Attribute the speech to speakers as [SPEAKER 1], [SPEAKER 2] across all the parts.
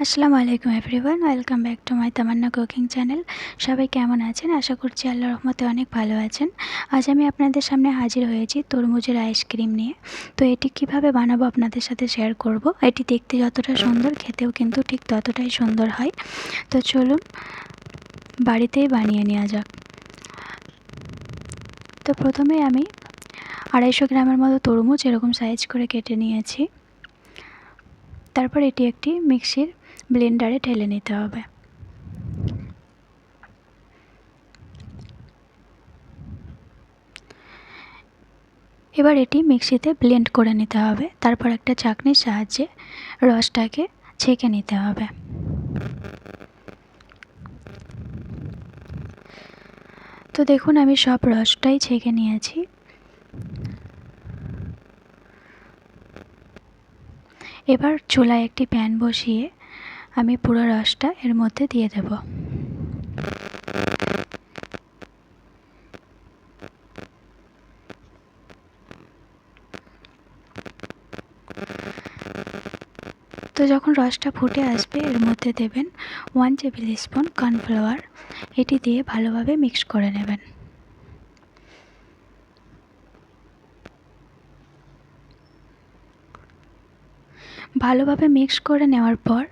[SPEAKER 1] আসসালামু আলাইকুম everyone, welcome back to my Tamanna cooking channel. সবাই কেমন আছেন? আশা করছি আল্লাহ রহমতে অনেক ভালো আছেন। আজ আমি আপনাদের সামনে হাজির হয়েছি তরমুজের আইসক্রিম নিয়ে। তো এটি কীভাবে বানাবো আপনাদের সাথে শেয়ার করব? এটি দেখতে যতটা সুন্দর, খেতেও কিন্তু ঠিক ততটাই সুন্দর হয়। তো চলুন, বাড়িতেই বানিয়ে নেওয়া যাক। তো প্রথমে আমি আড়াইশো গ্রামের মতো তরমুজ এরকম সাইজ করে কেটে নিয়েছি। তারপর এটি একটি মিক্সির ব্লেন্ডারে ঢেলে নিতে হবে। এবার এটি মিক্সিতে ব্লেন্ড করে নিতে হবে। তারপর একটা চাকনির সাহায্যে রসটাকে ছেঁকে নিতে হবে। তো দেখুন, আমি সব রসটাই ছেঁকে নিয়েছি। এবার চুলায় একটি প্যান বসিয়ে আমি পুরো রসটা এর মধ্যে দিয়ে দেব। তো যখন রসটা ফুটে আসবে, এর মধ্যে দেবেন ওয়ান টেবিল স্পুন কর্নফ্লাওয়ার। এটি দিয়ে ভালোভাবে মিক্স করে নেবেন। ভালোভাবে মিক্স করে নেওয়ার পর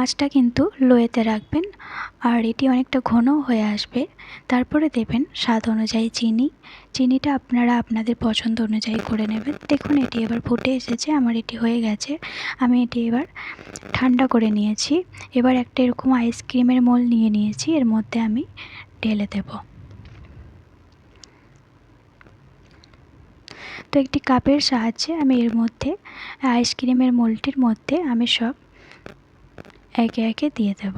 [SPEAKER 1] আঁচটা কিন্তু লোয়েতে রাখবেন আর এটি অনেকটা ঘন হয়ে আসবে। তারপরে দেবেন স্বাদ অনুযায়ী চিনি। চিনিটা আপনারা আপনাদের পছন্দ অনুযায়ী করে নেবেন। দেখুন, এটি এবার ফুটে এসেছে, আমার এটি হয়ে গেছে। আমি এটি এবার ঠান্ডা করে নিয়েছি। এবার একটা এরকম আইসক্রিমের মোল নিয়ে নিয়েছি, এর মধ্যে আমি ঢেলে দেবো। তো একটি কাপের সাহায্যে আমি এর মধ্যে আইসক্রিমের মোলটির মধ্যে আমি সব একে একে দিয়ে দেব।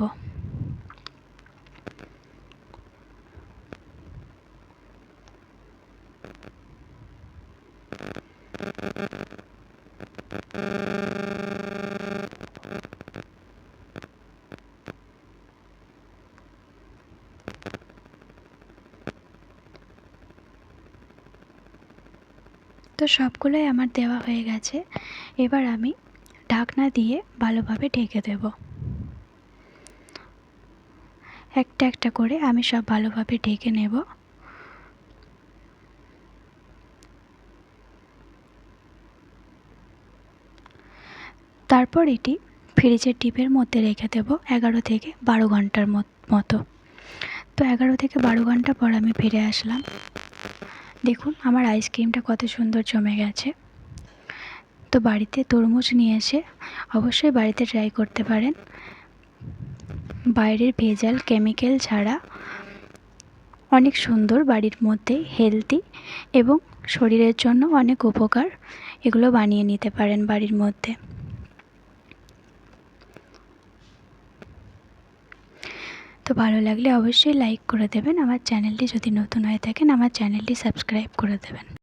[SPEAKER 1] তো সবগুলোই আমার দেওয়া হয়ে গেছে। এবার আমি ঢাকনা দিয়ে ভালোভাবে ঢেকে দেব। একটা একটা করে আমি সব ভালোভাবে ঢেকে নেব। তারপর এটি ফ্রিজের ডিপের মধ্যে রেখে দেবো এগারো থেকে বারো ঘণ্টার মতো। তো এগারো থেকে বারো ঘণ্টা পর আমি ফিরে আসলাম। দেখুন, আমার আইসক্রিমটা কত সুন্দর জমে গেছে। তো বাড়িতে তরমুজ নিয়ে এসে অবশ্যই বাড়িতে ট্রাই করতে পারেন। বাইরের ভেজাল কেমিক্যাল ছাড়া অনেক সুন্দর, বাড়ির মধ্যে হেলদি এবং শরীরের জন্য অনেক উপকার এগুলো বানিয়ে নিতে পারেন বাড়ির মধ্যে। তো ভালো লাগলে অবশ্যই লাইক করে দেবেন। আমার চ্যানেলটি যদি নতুন হয়ে থাকেন, আমার চ্যানেলটি সাবস্ক্রাইব করে দেবেন।